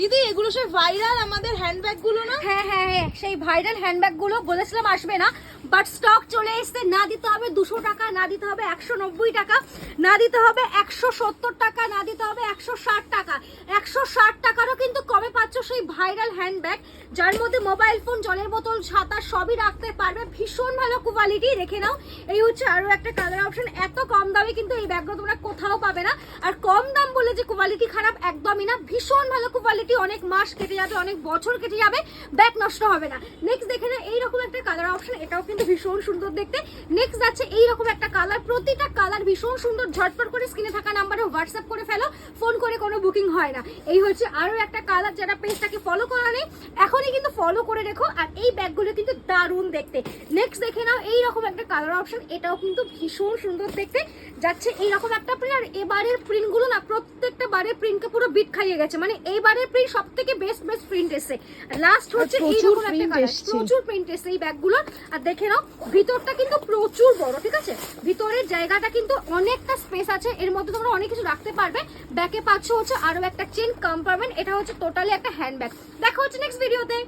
দিদি, এগুলো সব ভাইরাল আমাদের হ্যান্ডব্যাগগুলো না? হ্যাঁ হ্যাঁ হ্যাঁ সেই ভাইরাল হ্যান্ডব্যাগগুলো বলেছিলাম আসবে না। বাট স্টক চলে এসছে, না দিতে হবে দুশো টাকা, না দিতে হবে একশো নব্বই টাকা, না দিতে হবে একশো সত্তর টাকা, না দিতে হবে একশো ষাট টাকা। একশো ষাট টাকারও কিন্তু কমে পাচ্ছ সেই ভাইরাল হ্যান্ডব্যাগ যার মধ্যে মোবাইল ফোন জলের বোতল, ছাতা সবই রাখতে পারবে। ভীষণ ভালো কোয়ালিটি রেখে নাও। এই হচ্ছে আরও একটা কালার অপশন এত কম দামে কিন্তু এই ব্যাগগুলো তোমরা কোথাও পাবে না। আর কম দাম বলে যে কোয়ালিটি খারাপ একদমই না। ভীষণ ভালো কোয়ালিটি অনেক মাস কেটে যাবে, অনেক বছর কেটে যাবে ব্যাগ নষ্ট হবে না। নেক্সট দেখে না এইরকম একটা কালার অপশন এটাও কিন্তু ভীষণ সুন্দর দেখতে। নেক্সট যাচ্ছে এইরকম একটা কালার প্রতিটা কালার ভীষণ সুন্দর ঝটপট করে স্ক্রিনে থাকা নাম্বারে হোয়াটসঅ্যাপ করে ফেলো ফোন করে কোনো বুকিং হয় না। এই হচ্ছে আরও একটা কালার যারা পেজটাকে ফলো করা নেই এখনই কিন্তু ফলো করে রেখো আর এই ব্যাগগুলো কিন্তু দারুণ দেখতে। নেক্সট দেখে নাও এইরকম একটা কালার অপশন এটাও কিন্তু ভীষণ সুন্দর দেখতে। যাচ্ছে এইরকম একটা প্রিন্ট আর এবারের প্রিন্টগুলো না প্রত্যেকটা বারের প্রিন্টকে পুরো বিট খাইয়ে গেছে। মানে এইবারের প্রিন্ট সব থেকে বেস্ট বেস্ট প্রিন্ট এসছে। লাস্ট হচ্ছে প্রচুর এইরকম একটা কালার প্রচুর প্রিন্ট এসছে এই ব্যাগগুলোর। আর দেখে নাও, ভিতরটা কিন্তু প্রচুর বড়, ঠিক আছে? ভিতরের জায়গাটা কিন্তু অনেকটা স্পেস আছে, এর মধ্যে তোমরা অনেক কিছু রাখতে পারবে। ব্যাকে পাচ্ছ হচ্ছে আরও একটা চেন কম্পার্টমেন্ট এটা হচ্ছে টোটালি একটা হ্যান্ড ব্যাগ দেখা হচ্ছে নেক্সট ভিডিওতে